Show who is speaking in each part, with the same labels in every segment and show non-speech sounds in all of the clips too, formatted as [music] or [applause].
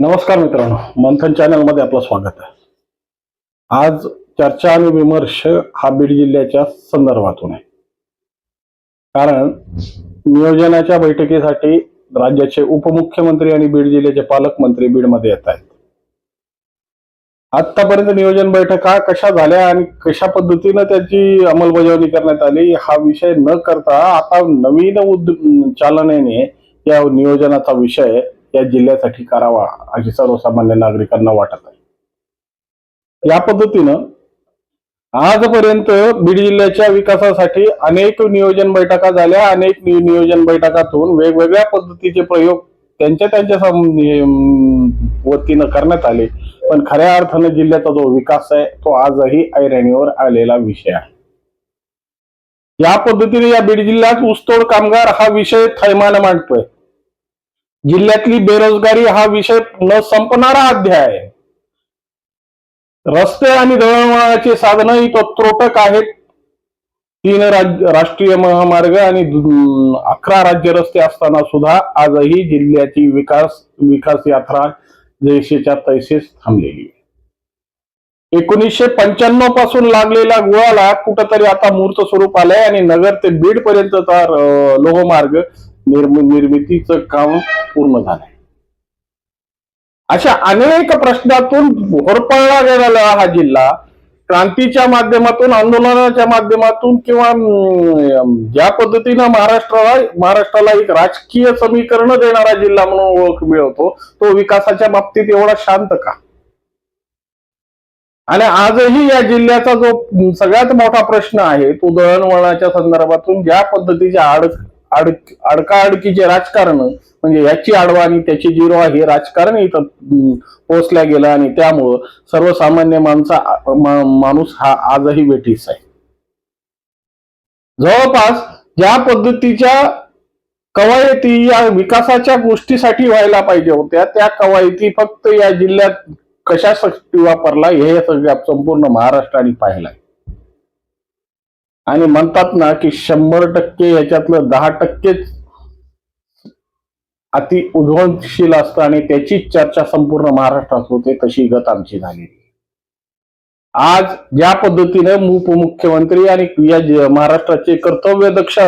Speaker 1: नमस्कार मित्रांनो मंथन चॅनलमध्ये आपलं स्वागत आहे. आज चर्चा आणि विमर्श हा बीड जिल्ह्याच्या संदर्भातून आहे. कारण नियोजनाच्या बैठकीसाठी राज्याचे उपमुख्यमंत्री आणि बीड जिल्ह्याचे पालकमंत्री बीडमध्ये येत आहेत. आतापर्यंत नियोजन बैठका कशा झाल्या आणि कशा पद्धतीनं त्याची अंमलबजावणी करण्यात आली हा विषय न करता आता नवीन उद चालनेने या नियोजनाचा विषय या जिल्ह्यासाठी करावा अशी सर्वसामान्य नागरिकांना वाटत आहे. या पद्धतीनं आजपर्यंत बीड जिल्ह्याच्या विकासासाठी अनेक नियोजन बैठका झाल्या. अनेक नियोजन बैठकातून वेगवेगळ्या पद्धतीचे प्रयोग त्यांच्या त्यांच्या वतीनं करण्यात आले. पण खऱ्या अर्थानं जिल्ह्याचा जो विकास आहे तो आजही ऐरणीवर आलेला विषय आहे. या पद्धतीने या बीड जिल्ह्यात ऊसतोड कामगार हा विषय थैमान मांडतोय. जिल्ह्यातली बेरोजगारी हा विषय न संपणारा अध्याय. आहे रस्ते आणि दळणवळणाची साधनं ही तो त्रोटक आहेत. तीन राज्य राष्ट्रीय महामार्ग आणि अकरा राज्य रस्ते असताना सुद्धा आजही जिल्ह्याची विकास विकास यात्रा जैसेच्या तैसेच थांबलेली. एकोणीसशे पंच्याण्णवपासून लागलेल्या गुळाला कुठंतरी आता मूर्त स्वरूप आलंय आणि नगर ते बीड पर्यंतचा लोहमार्ग निर्म निर्मितीचं काम पूर्ण झालंय. अशा अनेक प्रश्नातून होरपळला गेलेला हा जिल्हा क्रांतीच्या माध्यमातून आंदोलनाच्या माध्यमातून किंवा ज्या पद्धतीनं महाराष्ट्राला महाराष्ट्राला एक राजकीय समीकरण देणारा जिल्हा म्हणून ओळख मिळवतो तो विकासाच्या बाबतीत एवढा शांत का? आणि आजही या जिल्ह्याचा जो सगळ्यात मोठा प्रश्न आहे तो दळणवळणाच्या संदर्भातून ज्या पद्धतीच्या आड अडक अडकाअडकीचे राजकारण म्हणजे याची आडवा आणि त्याची जिरवा हे राजकारण इथं पोचल्या गेलं आणि त्यामुळं सर्वसामान्य माणसा माणूस हा आजही वेठीस आहे. जवळपास ज्या पद्धतीच्या कवायती या विकासाच्या गोष्टीसाठी व्हायला पाहिजे होत्या त्या कवायती फक्त या जिल्ह्यात कशासाठी वापरला हे सगळ्या संपूर्ण महाराष्ट्राने पाहिलंय. आणि म्हणतात ना की शंभर टक्के याच्यातलं दहा टक्केच अति उद्भवनशील असतं आणि त्याचीच चर्चा संपूर्ण महाराष्ट्रात होते तशी गत आमची झाली आज ज्या पद्धतीने उपमुख्यमंत्री आणि या महाराष्ट्राचे कर्तव्य दक्ष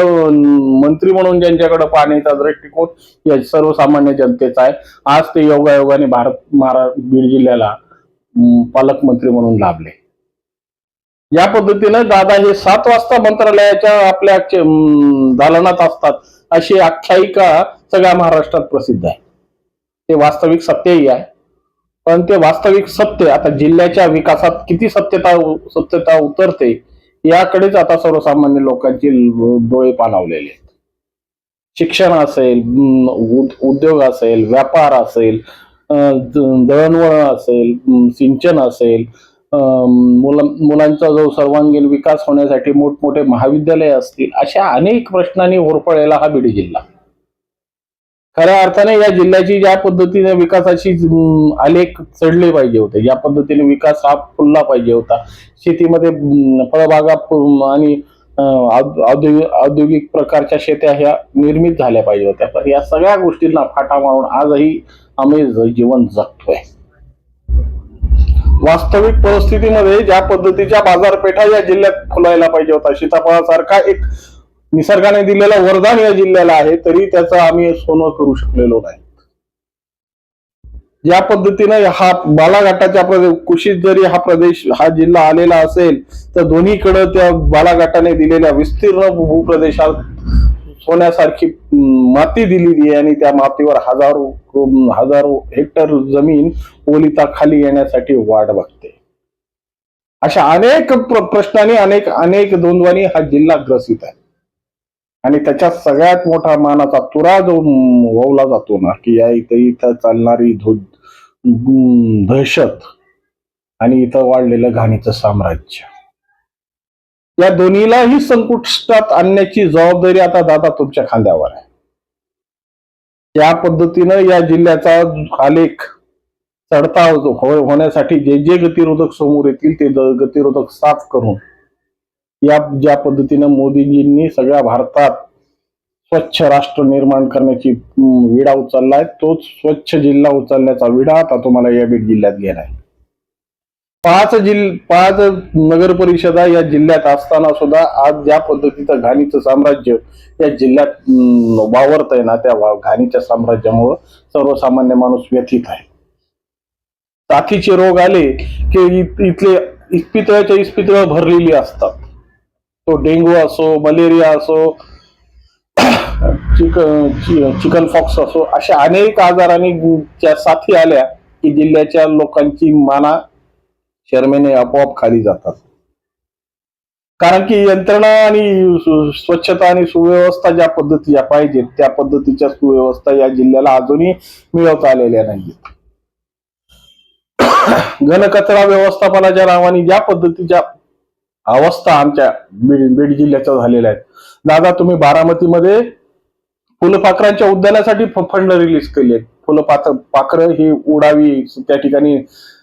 Speaker 1: मंत्री म्हणून ज्यांच्याकडे पाहण्याचा दृष्टिकोन या सर्वसामान्य जनतेचा आहे. आज ते योगायोगाने भारत महारा बीड जिल्ह्याला पालकमंत्री म्हणून लाभले. या पद्धतीनं दादा हे सात वाजता मंत्रालयाच्या आपल्या दालनात असतात अशी आख्यायिका सगळ्या महाराष्ट्रात प्रसिद्ध आहे. ते वास्तविक सत्यही आहे. पण ते वास्तविक सत्य आता जिल्ह्याच्या विकासात किती सत्यता सत्यता उतरते याकडेच आता सर्वसामान्य लोकांची डोळे पाणावलेले आहेत. शिक्षण असेल उद्योग असेल व्यापार असेल अं, दळणवळण असेल सिंचन असेल मुलं मुलांचा जो सर्वांगीण विकास होण्यासाठी मोठमोठे महाविद्यालय असतील अशा अनेक प्रश्नांनी होरपळलेला हा बीड जिल्हा. खऱ्या अर्थाने या जिल्ह्याची ज्या पद्धतीने विकासाची आलेख चढले पाहिजे होते ज्या पद्धतीने विकास हा फुलला पाहिजे होता शेतीमध्ये फळबागा आणि औद्योगिक औद्योगिक प्रकारच्या शेत्या ह्या निर्मित झाल्या पाहिजे होत्या. पण या सगळ्या गोष्टींना फाटा मारून आजही आम्ही जीवन जगतोय. वास्तविक परिस्थितीमध्ये ज्या पद्धतीच्या बाजारपेठा या जिल्ह्यात खुलायला पाहिजे होता. सीताफळासारखा एक निसर्गाने दिलेलं वरदान या जिल्ह्याला आहे तरी त्याचं आम्ही सोनं करू शकलेलो नाही. ज्या पद्धतीनं हा बालाघाटाच्या प्रदेश कुशीत जरी हा प्रदेश हा जिल्हा आलेला असेल तर दोन्हीकडे त्या बालाघाटाने दिलेल्या विस्तीर्ण भूप्रदेशात सोन्यासारखी माती दिलेली आहे आणि त्या मातीवर हजारो हजारो हेक्टर जमीन ओलिताखाली येण्यासाठी वाट बघते. अशा अनेक प्रश्नांनी अनेक अनेक द्वंद्वानी हा जिल्हा ग्रसित आहे. आणि त्याच्यात सगळ्यात मोठा मानाचा तुरा जो वावला जातो ना की या इथं इथं चालणारी धो दहशत आणि इथं वाढलेलं घाणीचं साम्राज्य. या दोन्हीलाही संकुष्टात आणण्याची जबाबदारी आता दादा तुमच्या खांद्यावर आहे. या पद्धतीनं या जिल्ह्याचा आलेख चढता हो- होण्यासाठी जे जे गतिरोधक समोर येतील ते गतिरोधक साफ करून या ज्या पद्धतीनं मोदीजींनी सगळ्या भारतात स्वच्छ राष्ट्र निर्माण करण्याची विडा उचललाय तोच स्वच्छ जिल्हा उचलण्याचा विडा आता तुम्हाला या बीड जिल्ह्यात घेणार आहे पाच जिल्ह पाच नगर परिषदा या जिल्ह्यात असताना सुद्धा आज ज्या पद्धतीचं घाणीचं साम्राज्य या जिल्ह्यात वावरत आहे ना त्या घाणीच्या साम्राज्यामुळं सर्वसामान्य माणूस व्यथित आहे. साथीचे रोग आले की इथले इस्पितळाच्या इस्पितळ भरलेली असतात. तो डेंग्यू असो मलेरिया असो चिकन चिकन फॉक्स असो अशा अनेक आजाराने ज्या साथी आल्या की जिल्ह्याच्या लोकांची माना चेअरमॅन आपोआप खाली जातात. कारण की यंत्रणा आणि स्वच्छता आणि सुव्यवस्था ज्या पद्धतीच्या पाहिजेत त्या पद्धतीच्या सुव्यवस्था या जिल्ह्याला अजूनही मिळवता आलेल्या नाहीत [coughs] घनकचरा व्यवस्थापनाच्या नावाने ज्या पद्धतीच्या अवस्था आमच्या बीड बीड जिल्ह्याच्या झालेल्या आहेत. दादा तुम्ही बारामतीमध्ये फुलपाखरांच्या उद्यानासाठी फंड रिलीज केले फुलपाख पाखरं ही उडावी त्या ठिकाणी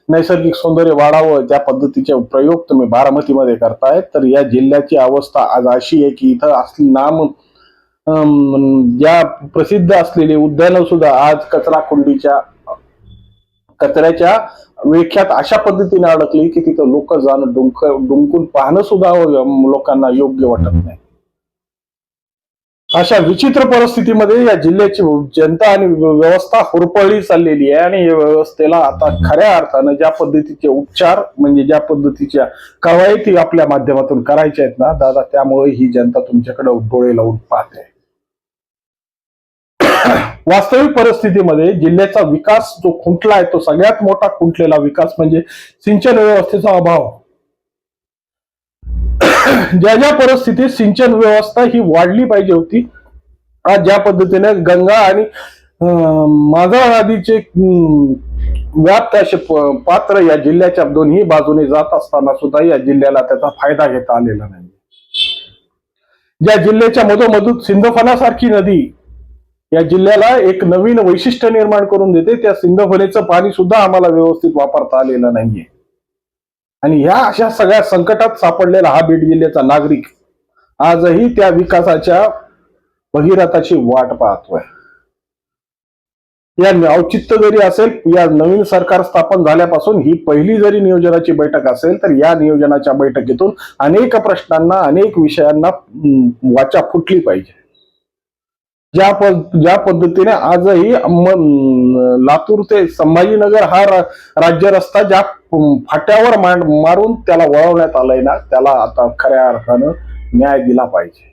Speaker 1: नैसर्गिक सौंदर्य वाढावं ज्या पद्धतीचे प्रयोग तुम्ही बारामतीमध्ये करतायत तर या जिल्ह्याची अवस्था आज अशी आहे की इथं असली नाम अम, ज्या प्रसिद्ध असलेली उद्यानं सुद्धा आज कचरा कुंडीच्या कचऱ्याच्या विख्यात अशा पद्धतीने अडकली की तिथं लोक जाणं डुंक डुंकून पाहणं सुद्धा लोकांना योग्य वाटत नाही. अशा विचित्र परिस्थितीमध्ये या जिल्ह्याची जनता आणि व्यवस्था होरपळली चाललेली आहे आणि या व्यवस्थेला आता खऱ्या अर्थानं ज्या पद्धतीचे उपचार म्हणजे ज्या पद्धतीच्या कवायती आपल्या माध्यमातून करायच्या आहेत ना दादा त्यामुळे ही जनता तुमच्याकडे डोळे लावून पाहते. वास्तविक परिस्थितीमध्ये जिल्ह्याचा विकास जो खुंटला आहे तो सगळ्यात मोठा खुंटलेला विकास म्हणजे सिंचन व्यवस्थेचा अभाव. ज्या ज्या परिस्थितीत सिंचन व्यवस्था ही वाढली पाहिजे होती आज ज्या पद्धतीने गंगा आणि अं, नदीचे अं, व्याप्त असे पात्र या जिल्ह्याच्या दोन्ही बाजूने जात असताना सुद्धा या जिल्ह्याला त्याचा फायदा घेता आलेला नाही. ज्या जिल्ह्याच्या मधोमधून सिंधफणासारखी नदी या जिल्ह्याला एक नवीन वैशिष्ट्य निर्माण करून देते त्या सिंधफणीचं पाणी सुद्धा आम्हाला व्यवस्थित वापरता आलेलं नाहीये. आणि ह्या अशा सगळ्या संकटात सापडलेला हा बीड जिल्ह्याचा नागरिक आजही त्या विकासाच्या भगीरथाची वाट पाहतोय. या औचित्य जरी असेल या नवीन सरकार स्थापन झाल्यापासून ही पहिली जरी नियोजनाची बैठक असेल तर या नियोजनाच्या बैठकीतून अनेक प्रश्नांना अनेक विषयांना वाचा फुटली पाहिजे. ज्या ज्या पद्धतीने आजही लातूर ते संभाजीनगर हा रा- राज्य रस्ता ज्या फाट्यावर मांड मारून त्याला वळवण्यात आलंय ना त्याला आता खऱ्या अर्थानं न्याय दिला पाहिजे.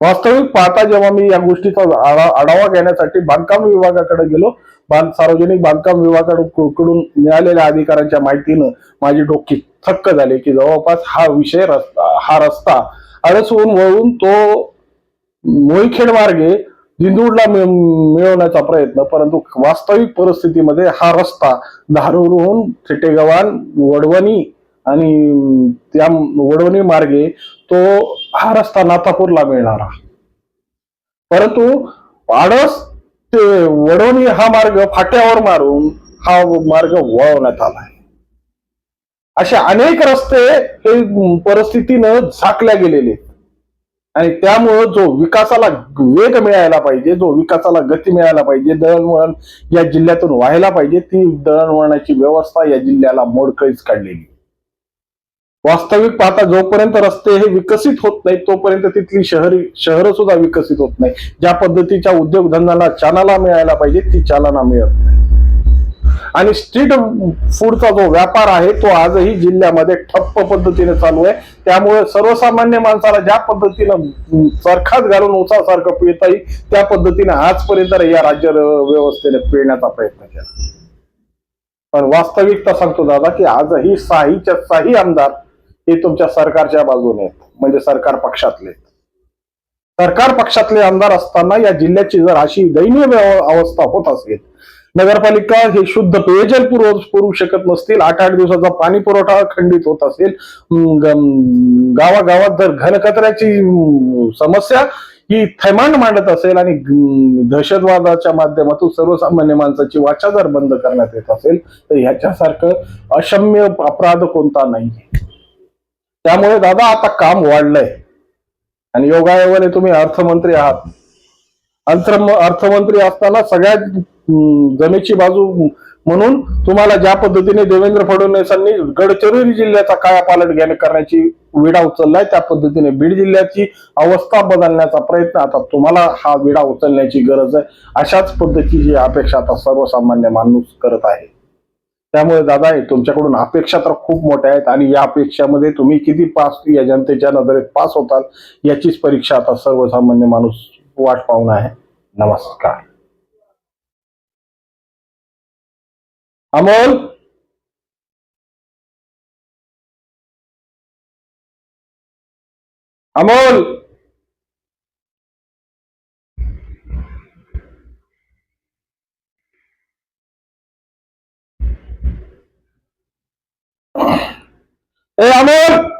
Speaker 1: वास्तविक पाहता जेव्हा मी या गोष्टीचा आढावा घेण्यासाठी बांधकाम विभागाकडे गेलो बांध सार्वजनिक बांधकाम विभागाकडून मिळालेल्या अधिकाऱ्यांच्या माहितीनं माझी डोकी थक्क झाली की जवळपास हा विषय रस्ता हा रस्ता अडसवून वळून तो मोईखेड मार्गे दिंदूडला मिळवण्याचा प्रयत्न परंतु वास्तविक परिस्थितीमध्ये हा रस्ता धारूरहून थिटेगव्हाण वडवणी आणि त्या वडवणी मार्गे तो हा रस्ता नाथापूरला मिळणारा परंतु आडस ते वडवणी हा मार्ग फाट्यावर मारून हा मार्ग वळवण्यात आलाय अशा अनेक रस्ते हे परिस्थितीनं झाकल्या गेलेले आहेत. आणि त्यामुळं जो विकासाला वेग मिळायला पाहिजे जो विकासाला गती मिळायला पाहिजे दळणवळण या जिल्ह्यातून व्हायला पाहिजे ती दळणवळणाची व्यवस्था या जिल्ह्याला मोडकळीच काढलेली. वास्तविक पाहता जोपर्यंत रस्ते हे विकसित होत नाहीत तोपर्यंत तिथली शहरी शहरं सुद्धा विकसित होत नाही ज्या पद्धतीच्या उद्योगधंद्यांना चालना मिळायला पाहिजे ती चालना मिळत नाही. आणि स्ट्रीट फूडचा जो व्यापार आहे तो आजही जिल्ह्यामध्ये ठप्प पद्धतीने चालू आहे. त्यामुळे सर्वसामान्य माणसाला ज्या पद्धतीनं चरखात घालून उसासारखं पिळता येईल त्या पद्धतीने आजपर्यंत या राज्य व्यवस्थेने पिळण्याचा प्रयत्न केला. पण वास्तविकता सांगतो दादा की आजही साहीच्या साही आमदार हे तुमच्या सरकारच्या बाजूने आहेत. म्हणजे सरकार पक्षातले आहेत. सरकार पक्षातले आमदार असताना या जिल्ह्याची जर अशी दयनीय अवस्था होत असेल नगरपालिका हे शुद्ध पेयजल पुरव पुरवू शकत नसतील. आठ आठ दिवसाचा पाणी पुरवठा खंडित होत असेल. गावागावात जर घनकचऱ्याची समस्या ही थैमान मांडत असेल आणि दहशतवादाच्या माध्यमातून सर्वसामान्य माणसाची वाचा जर बंद करण्यात येत असेल तर ह्याच्यासारखं अशम्य अपराध कोणता नाही. त्यामुळे दादा आता काम वाढलंय. आणि योगायोगाने तुम्ही अर्थमंत्री आहात. अर्थ अर्थमंत्री असताना सगळ्यात जमेची बाजू म्हणून तुम्हाला ज्या पद्धतीने देवेंद्र फडणवीसांनी गडचिरोली जिल्ह्याचा कायापालट घेणे करण्याची विडा उचललाय त्या पद्धतीने बीड जिल्ह्याची अवस्था बदलण्याचा प्रयत्न आता तुम्हाला हा विडा उचलण्याची गरज आहे. अशाच पद्धतीची अपेक्षा आता सर्वसामान्य माणूस करत आहे. त्यामुळे दादा हे तुमच्याकडून अपेक्षा तर खूप मोठ्या आहेत आणि या अपेक्षामध्ये तुम्ही किती पास या जनतेच्या नजरेत पास होताल याचीच परीक्षा आता सर्वसामान्य माणूस वाट पाहून आहे. नमस्कार. Amor. Amor. El amor. Eh,